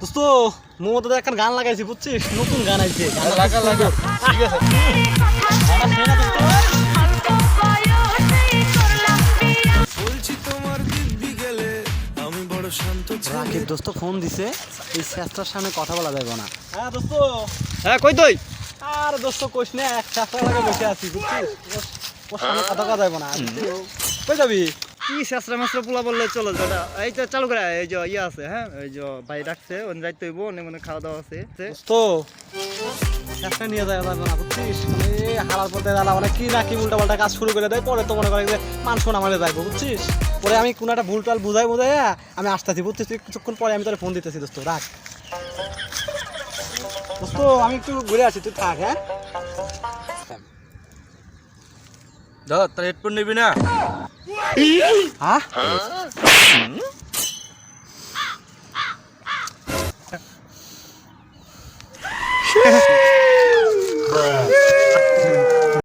দোস্ত মোমো তো একটা গান লাগাইছি বুঝছিস? নতুন গান আইছে। লাগা লাগা ঠিক আছে। বলছি তোমার দিব্যি গেলে আমি বড় শান্ত রাকিব দোস্ত ফোন দিছে এই শেষটার সামনে কথা বলা যাবে না। হ্যাঁ দোস্ত। হ্যাঁ কই তুই? আর দোস্ত কইস না এক শেষটা লাগে বসে আছি বুঝছিস? ওর- ওর সামনে কথা কথা যাবে না। কই যাবি? কি শেষরা পোলা বললে চলো যেটা এই তো চালু করে, এই যে ইয়ে আছে হ্যাঁ? এই যে ভাই ডাকছে অনেক খাওয়া দাওয়া আছে। বুঝছিস? মানে কি না, কি কাজ শুরু করে দেয়, পরে তো মনে করে বুঝছিস? পরে আমি কোনো একটা ভুল টাল বুঝাই বুঝাই আমি আসতেছি, বুঝছিস? কিছুক্ষণ পরে আমি তোর ফোন দিতেছি, দোস্ত, রাখ। আমি একটু ঘুরে আছি তুই থাক হ্যাঁ? 너, 나 예쁜 입이네. 아?